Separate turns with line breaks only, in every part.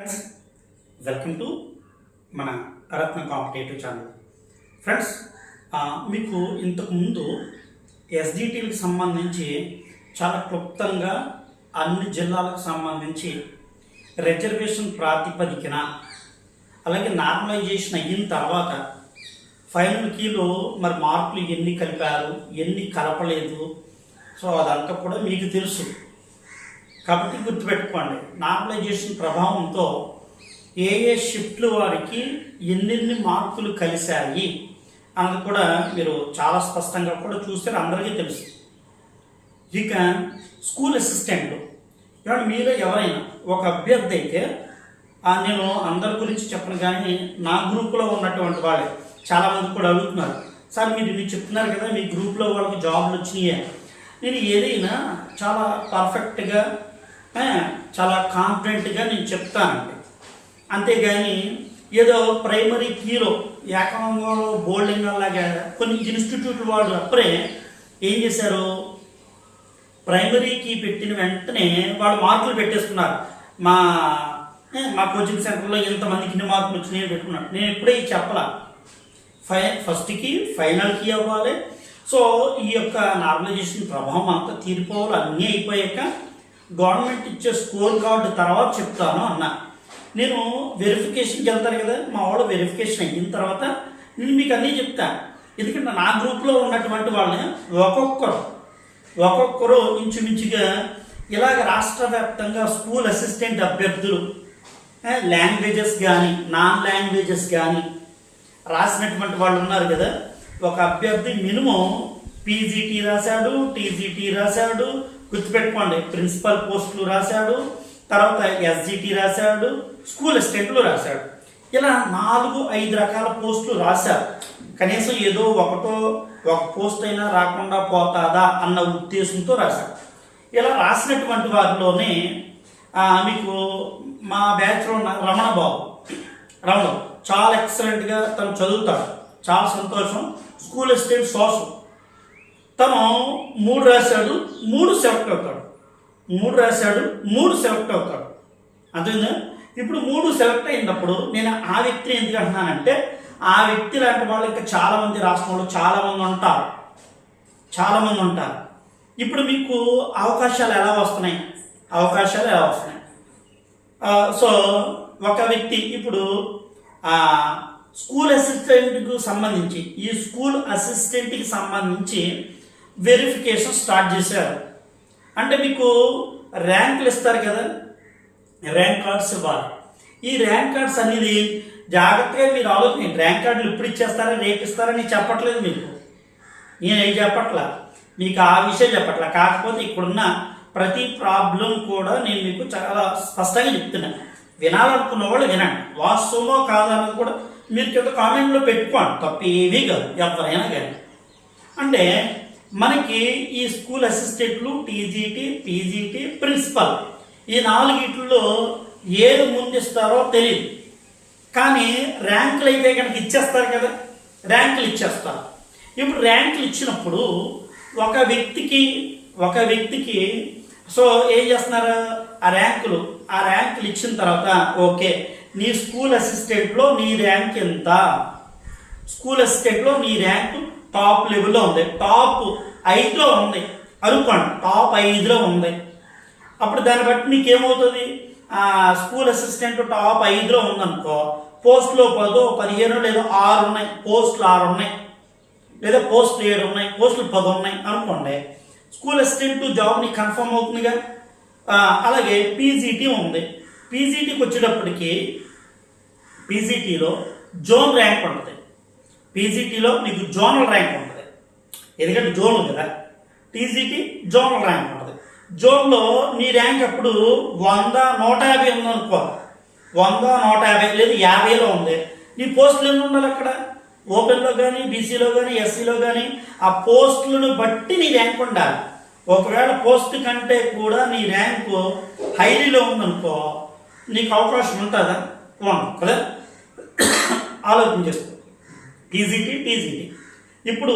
Friends welcome to మన రత్న competitive channel friends మీకు ఇంతకుముందు ఎస్డిటీలకు సంబంధించి చాలా క్లుప్తంగా అన్ని జిల్లాలకు సంబంధించి రిజర్వేషన్ ప్రాతిపదికన అలాగే నార్మలైజేషన్ అయిన తర్వాత ఫైనల్ కీలో మరి మార్కులు ఎన్ని కలిపారు ఎన్ని కలపలేదు సో అదంతా కూడా మీకు తెలుసు. కాబట్టి గుర్తుపెట్టుకోండి నార్మలైజేషన్ ప్రభావంతో ఏ ఏ షిఫ్ట్లు వారికి ఎన్నెన్ని మార్కులు కలిశాయి అన్నది కూడా మీరు చాలా స్పష్టంగా కూడా చూస్తే అందరికీ తెలుసు. ఇక స్కూల్ అసిస్టెంట్లు ఇవాళ మీలో ఎవరైనా ఒక అభ్యర్థి అయితే నేను అందరి గురించి చెప్పను కానీ నా గ్రూప్లో ఉన్నటువంటి వాళ్ళే. చాలామంది కూడా అడుగుతున్నారు సార్ మీరు మీరు చెప్తున్నారు కదా మీ గ్రూప్లో వాళ్ళకి జాబ్లు వచ్చినాయి? నేను ఏదైనా చాలా పర్ఫెక్ట్గా చాలా కాన్ఫిడెంట్గా నేను చెప్తానండి. అంతేగాని ఏదో ప్రైమరీ కీలో ఏకంగా బోల్డింగ్ అలాగా కొన్ని ఇన్స్టిట్యూట్ వాళ్ళు అప్పుడే ఏం చేశారు? ప్రైమరీ కీ పెట్టిన వెంటనే వాళ్ళు మార్కులు పెట్టేస్తున్నారు. మా మా కోచింగ్ సెంటర్లో ఎంతమందికి ఇన్ని మార్కులు వచ్చినాయి పెట్టుకున్నాను నేను ఎప్పుడే ఇది ఫై ఫస్ట్కి ఫైనల్కి అవ్వాలి. సో ఈ యొక్క నార్మలైజేషన్ ప్రభావం అంతా తీరిపోవాలి. అన్నీ అయిపోయాక గవర్నమెంట్ ఇచ్చే స్కోర్ కార్డు తర్వాత చెప్తాను అన్న. నేను వెరిఫికేషన్కి వెళ్తాను కదా మా వాళ్ళు వెరిఫికేషన్ అయిన తర్వాత నేను మీకు అన్నీ చెప్తాను ఎందుకంటే నా గ్రూప్లో ఉన్నటువంటి వాళ్ళని ఒక్కొక్కరు ఒక్కొక్కరు ఇంచుమించుగా ఇలాగ రాష్ట్ర వ్యాప్తంగా స్కూల్ అసిస్టెంట్ అభ్యర్థులు లాంగ్వేజెస్ కానీ నాన్ లాంగ్వేజెస్ కానీ రాసినటువంటి వాళ్ళు ఉన్నారు కదా ఒక అభ్యర్థి మినిమం పీజీటీ రాశాడు టీజీటీ రాశాడు గుర్తుపెట్టుకోండి ప్రిన్సిపల్ పోస్టులు రాశాడు తర్వాత ఎస్జిటి రాశాడు స్కూల్ అసిస్టెంట్లు రాశాడు. ఇలా నాలుగు ఐదు రకాల పోస్టులు రాశారు. కనీసం ఏదో ఒకటో ఒక పోస్ట్ అయినా రాకుండా పోతాదా అన్న ఉద్దేశంతో రాశారు. ఇలా రాసినటువంటి వారిలోనే మీకు మా బ్యాచ్లో ఉన్న రమణ బాబు రమణ చాలా ఎక్సలెంట్గా తను చదువుతాడు. చాలా సంతోషం. School assistant social. తను మూడు రాశాడు మూడు సెలెక్ట్ అవుతాడు. మూడు రాశాడు మూడు సెలెక్ట్ అవుతాడు. అర్థమైందా? ఇప్పుడు మూడు సెలెక్ట్ అయినప్పుడు నేను ఆ వ్యక్తిని ఎందుకు అంటున్నానంటే ఆ వ్యక్తి లాంటి వాళ్ళు ఇంకా చాలామంది రాష్ట్రంలో చాలామంది ఉంటారు. చాలా మంది ఉంటారు. ఇప్పుడు మీకు అవకాశాలు ఎలా వస్తున్నాయి? అవకాశాలు ఎలా వస్తున్నాయి? సో ఒక వ్యక్తి ఇప్పుడు స్కూల్ అసిస్టెంట్కు సంబంధించి ఈ స్కూల్ అసిస్టెంట్కి సంబంధించి వెరిఫికేషన్ స్టార్ట్ చేశారు. అంటే మీకు ర్యాంకులు ఇస్తారు కదా? ర్యాంక్ కార్డ్స్ ఇవ్వాలి. ఈ ర్యాంక్ కార్డ్స్ అనేది జాగ్రత్తగా మీరు ఆలోచన ర్యాంక్ కార్డులు ఇప్పుడు ఇచ్చేస్తారా రేపు ఇస్తారని చెప్పట్లేదు మీకు. నేనేం చెప్పట్లా? మీకు ఆ విషయం చెప్పట్లా? కాకపోతే ఇక్కడున్న ప్రతి ప్రాబ్లం కూడా నేను మీకు చాలా స్పష్టంగా చెప్తున్నాను వినాలనుకున్న వాళ్ళు వినండి. వాస్తవమో కాదని కూడా మీరు కింద కామెంట్లో పెట్టుకోండి. తప్ప ఏమీ కాదు. ఎవరైనా కానీ. అంటే మనకి ఈ స్కూల్ అసిస్టెంట్లు టీజీటీ పీజీటీ ప్రిన్సిపల్ ఈ నాలుగిట్లో ఏది ముందిస్తారో తెలియదు కానీ ర్యాంకులు అయితే కనుక ఇచ్చేస్తారు కదా? ర్యాంకులు ఇచ్చేస్తారు. ఇప్పుడు ర్యాంకులు ఇచ్చినప్పుడు ఒక వ్యక్తికి ఒక వ్యక్తికి సో ఏం చేస్తున్నారు? ఆ ర్యాంకులు ఆ ర్యాంకులు ఇచ్చిన తర్వాత ఓకే నీ స్కూల్ అసిస్టెంట్లో నీ ర్యాంక్ ఎంత? స్కూల్ అసిస్టెంట్లో నీ ర్యాంకు టాప్ లెవెల్లో ఉంది. టాప్ ఐదులో ఉంది. అనుకోండి టాప్ ఐదులో ఉంది. అప్పుడు దాన్ని బట్టి మీకు ఏమవుతుంది స్కూల్ అసిస్టెంట్ టాప్ ఐదులో ఉందనుకో పోస్టులో పదో పదిహేను లేదా ఆరు ఉన్నాయి. పోస్టులు ఆరు ఉన్నాయి. లేదా పోస్టులు ఏడు ఉన్నాయి పోస్టులు పది ఉన్నాయి అనుకోండి. స్కూల్ అసిస్టెంట్ జాబ్ నీకు కన్ఫర్మ్ అవుతుందిగా? అలాగే పీజీటీ ఉంది. పీజీటీకి వచ్చేటప్పటికి పీజీటీలో జోన్ ర్యాంక్ ఉంటుంది. పీజీటీలో నీకు జోనల్ ర్యాంక్ ఉంటుంది. ఎందుకంటే జోన్ కదా. టీజీటీ జోనల్ ర్యాంక్ ఉంటుంది. జోన్లో నీ ర్యాంక్ అప్పుడు వంద నూట యాభై ఉందనుకో వంద నూట యాభై లేదు యాభైలో ఉంది. నీ పోస్టులు ఎన్ని ఉండాలి అక్కడ? ఓపెన్లో కానీ బీసీలో కానీ ఎస్సీలో కానీ ఆ పోస్టులను బట్టి నీ ర్యాంక్ ఉండాలి. ఒకవేళ పోస్ట్ కంటే కూడా నీ ర్యాంకు హైలీలో ఉందనుకో నీకు అవకాశం ఉంటుందా? ఉండదు కదా? ఆలోచన చేసుకో టీజీటీ టీజీటీ ఇప్పుడు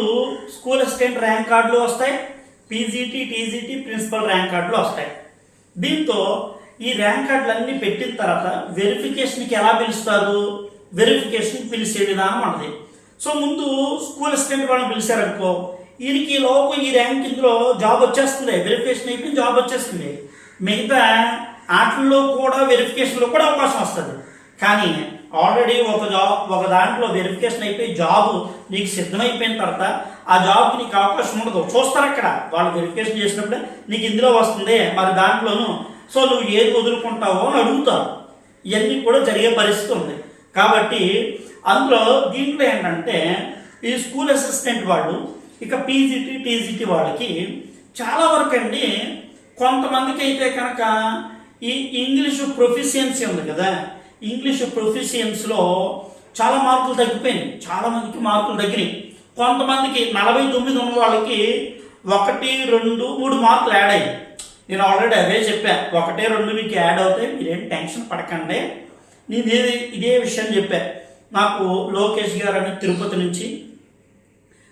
స్కూల్ అసిస్టెంట్ ర్యాంక్ కార్డులు వస్తాయి పీజీటీ టీజీటీ ప్రిన్సిపల్ ర్యాంక్ కార్డులు వస్తాయి. దీంతో ఈ ర్యాంక్ కార్డులు అన్నీ పెట్టిన తర్వాత వెరిఫికేషన్కి ఎలా పిలుస్తారు? వెరిఫికేషన్ పిలిచే విధానం ఉన్నది సో ముందు స్కూల్ అసిస్టెంట్ వాళ్ళని పిలిచారనుకో ఈయనకి ఈ లోపు ఈ ర్యాంక్ ఇందులో జాబ్ వచ్చేస్తుంది. వెరిఫికేషన్ అయిపోయి జాబ్ వచ్చేస్తుంది. మిగతా వాటిల్లో కూడా వెరిఫికేషన్లో కూడా అవకాశం వస్తుంది. కానీ ఆల్రెడీ ఒక జాబ్ ఒక దాంట్లో వెరిఫికేషన్ అయిపోయి జాబ్ నీకు సిద్ధమైపోయిన తర్వాత ఆ జాబ్కి నీకు అవకాశం ఉండదు. చూస్తారు అక్కడ. వాళ్ళు వెరిఫికేషన్ చేసినప్పుడు నీకు ఇందులో వస్తుంది. మరి దాంట్లోనూ సో నువ్వు ఏది వదులుకుంటావో అని అడుగుతారు. ఇవన్నీ కూడా జరిగే పరిస్థితి ఉంది. కాబట్టి అందులో దీంట్లో ఏంటంటే ఈ స్కూల్ అసిస్టెంట్ వాళ్ళు ఇక పీజీటీ టీజీటీ వాళ్ళకి చాలా వరకు అండి కొంతమందికి అయితే కనుక ఈ ఇంగ్లీషు ప్రొఫిషియన్సీ ఉంది కదా. ఇంగ్లీష్ ప్రొఫిషియన్స్లో చాలా మార్కులు తగ్గిపోయినాయి. చాలా మందికి మార్కులు తగ్గినాయి. కొంతమందికి నలభై తొమ్మిది ఉన్న వాళ్ళకి ఒకటి రెండు మూడు మార్కులు యాడ్ అయ్యాయి. నేను ఆల్రెడీ అవే చెప్పాను ఒకటే రెండు మీకు యాడ్ అవుతాయి. మీరేం టెన్షన్ పడకండి. నేను ఇదే ఇదే విషయం చెప్పాను నాకు లోకేష్ గారని తిరుపతి నుంచి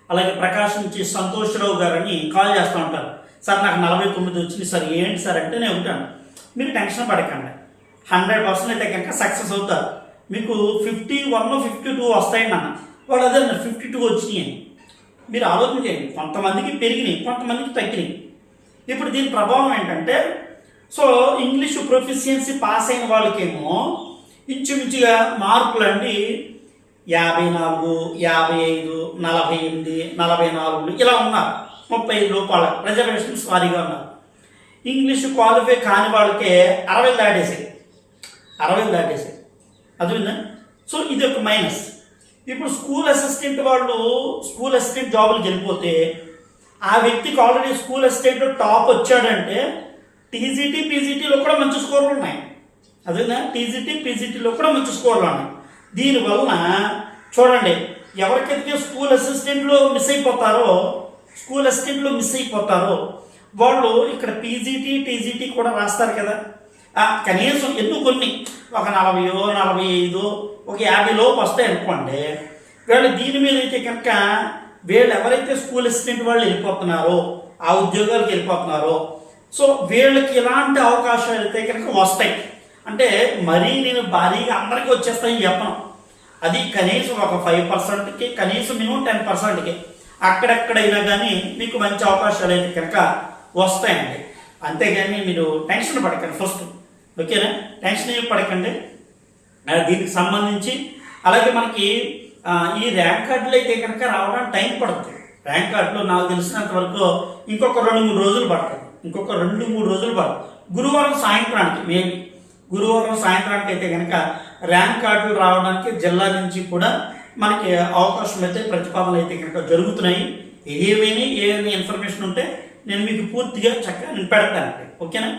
అలాగే ప్రకాశ్ నుంచి సంతోష్రావు గారని కాల్ చేస్తూ ఉంటారు. సార్ నాకు నలభై తొమ్మిది వచ్చింది. సార్ ఏంటి సార్ అంటే నేను ఉంటాను మీరు టెన్షన్ పడకండి. హండ్రెడ్ పర్సెంట్ అయితే కనుక సక్సెస్ అవుతారు. మీకు ఫిఫ్టీ వన్ ఫిఫ్టీ టూ వస్తాయండి అన్న వాళ్ళు అదే ఫిఫ్టీ టూ వచ్చినాయి మీరు ఆలోచన చేయండి. కొంతమందికి పెరిగినాయి కొంతమందికి తగ్గినాయి. ఇప్పుడు దీని ప్రభావం ఏంటంటే సో ఇంగ్లీషు ప్రొఫిషియన్సీ పాస్ అయిన వాళ్ళకేమో ఇంచుమించుగా మార్కులు అండి యాభై నాలుగు యాభై ఐదు నలభై ఎనిమిది నలభై నాలుగు ఇలా ఉన్నారు. ముప్పై ఐదు రూపాయల రిజర్వేషన్స్ వారీగా ఉన్నారు. ఇంగ్లీష్ క్వాలిఫై కాని వాళ్ళకే అరవై దాటేసాయి అరవై దాటేసాయి అర్థమైందా? సో ఇది ఒక మైనస్. ఇప్పుడు స్కూల్ అసిస్టెంట్ వాళ్ళు స్కూల్ అసిస్టెంట్ జాబులకు వెళ్ళిపోతే ఆ వ్యక్తికి ఆల్రెడీ స్కూల్ అసిస్టెంట్ టాప్ వచ్చాడంటే టీజీటీ పీజీటీలో కూడా మంచి స్కోర్లు ఉన్నాయి. అదేనా టీజీటీ పీజీటీలో కూడా మంచి స్కోర్లు ఉన్నాయి. దీనివలన చూడండి ఎవరికైతే స్కూల్ అసిస్టెంట్లో మిస్ అయిపోతారో స్కూల్ అసిస్టెంట్లో మిస్ అయిపోతారో వాళ్ళు ఇక్కడ పీజీటీ టీజీటీ కూడా రాస్తారు కదా. కనీసం ఎన్నో కొన్ని ఒక నలభయో నలభై ఐదు ఒక యాభై లోపు వస్తాయి అనుకోండి. వీళ్ళు దీని మీద అయితే కనుక వీళ్ళు ఎవరైతే స్కూల్ అసిస్టెంట్ వాళ్ళు వెళ్ళిపోతున్నారో ఆ ఉద్యోగాలకు వెళ్ళిపోతున్నారో సో వీళ్ళకి ఇలాంటి అవకాశాలు అయితే కనుక వస్తాయి. అంటే మరీ నేను భారీగా అందరికీ వచ్చేస్తాయని చెప్పను అది కనీసం ఒక ఫైవ్ పర్సెంట్కి కనీసం మినిమం టెన్ పర్సెంట్కి అక్కడెక్కడైనా కానీ మీకు మంచి అవకాశాలు అయితే కనుక వస్తాయండి. అంతేగాని మీరు టెన్షన్ పడకండి ఫస్ట్. ఓకేనా? టెన్షన్ ఏమి పడకండి. దీనికి సంబంధించి అలాగే మనకి ఈ ర్యాంక్ కార్డులు అయితే కనుక రావడానికి టైం పడుతుంది. ర్యాంక్ కార్డులు నాకు తెలిసినంత వరకు ఇంకొక రెండు మూడు రోజులు పడుతుంది ఇంకొక రెండు మూడు రోజులు పడుతుంది గురువారం సాయంత్రానికి మేబీ. గురువారం సాయంత్రానికి అయితే కనుక ర్యాంక్ కార్డులు రావడానికి జిల్లా నుంచి కూడా మనకి అవకాశం అయితే ప్రతిపాదనలు అయితే కనుక జరుగుతున్నాయి. ఏమేమి ఏమైనా ఇన్ఫర్మేషన్ ఉంటే నేను మీకు పూర్తిగా చక్కగా నేను పెడతానండి. ఓకేనా?